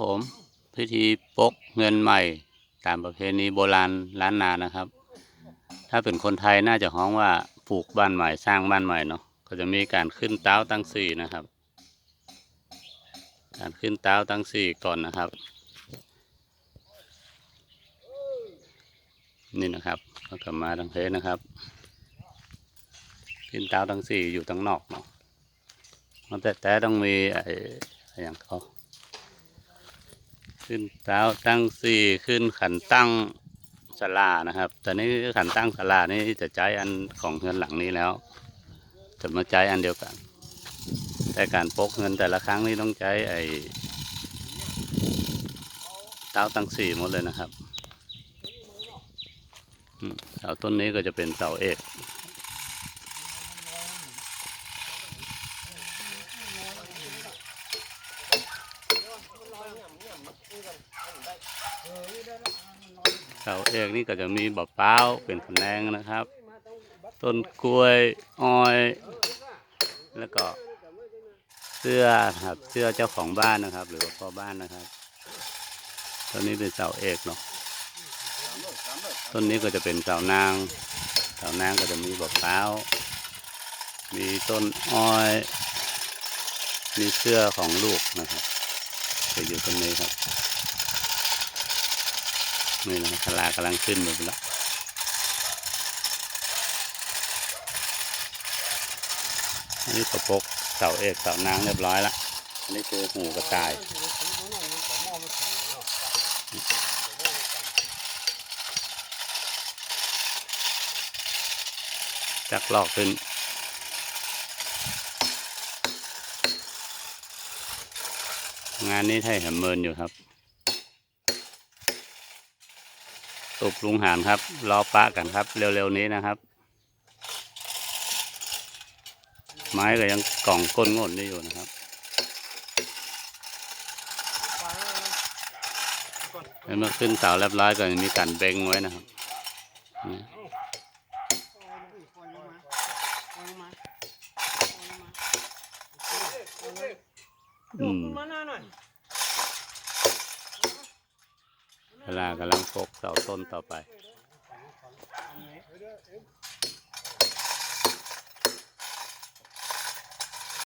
ผมพิธีปกเงินใหม่ตามประเพณีโบราณล้านนานะครับ ถ้าเป็นคนไทยน่าจะฮ้องว่าปลูกบ้านใหม่สร้างบ้านใหม่เนาะก็จะมีการขึ้นเต้าตั้งสี่นะครับ การขึ้นเต้าตั้งสี่ก่อนนะครับ นี่นะครับก็กลับมาทางเพชรนะครับ ขึ้นเต้าตั้งสี่อยู่ตั้งนอกเนาะมันแต่แต่ต้องมีอ้ไอ้อย่างเขา ขึ้นเท้าตั้งสี่ขึ้นขันตั้งสลานะครับแต่นี่ขันตั้งสลานี่จะใช้อันของเงินหลังนี้แล้วจะมาใช้อันเดียวกัน แต่การปกเงินแต่ละครั้งนี่ต้องใช้ไอ้เท้าตั้งสี่หมดเลยนะครับเสาต้นนี้ก็จะเป็นเสาเอก เสาเอกนี่ก็จะมีบะเป้าเป็นคะแนงนะครับ ต้นกล้วยอ้อย แล้วก็เสื้อครับเสื้อเจ้าของบ้านนะครับ หรือว่าพ่อบ้านนะครับต้นนี้เป็นเสาเอกเนาะต้นนี้ก็จะเป็นเสานางเสานางก็จะมีบะเป้ามีต้นอ้อย มีเสื้อของลูกนะครับ จะอยู่ตรงนี้ครับนี่นะคลากำลังขึ้นหมดแล้วอันนี้กระปกเสาเอกเสานางเรียบร้อยแล้วอันนี้คือหูกระต่ายจักลอกขึ้น งานนี้ให้แหมเมินอยู่ครับตบลุงหานครับรอปะกันครับ เร็วๆนี้นะครับ ไม้ก็ยังกล่องก้นงนได้อยู่นะครับแล้วเมื่อขึ้นเสาเรียบร้อยก็จะมีการเบงไว้นะครับ อืมมาหน้าหน่อยเวลากำลังปกเสาต้นต่อไป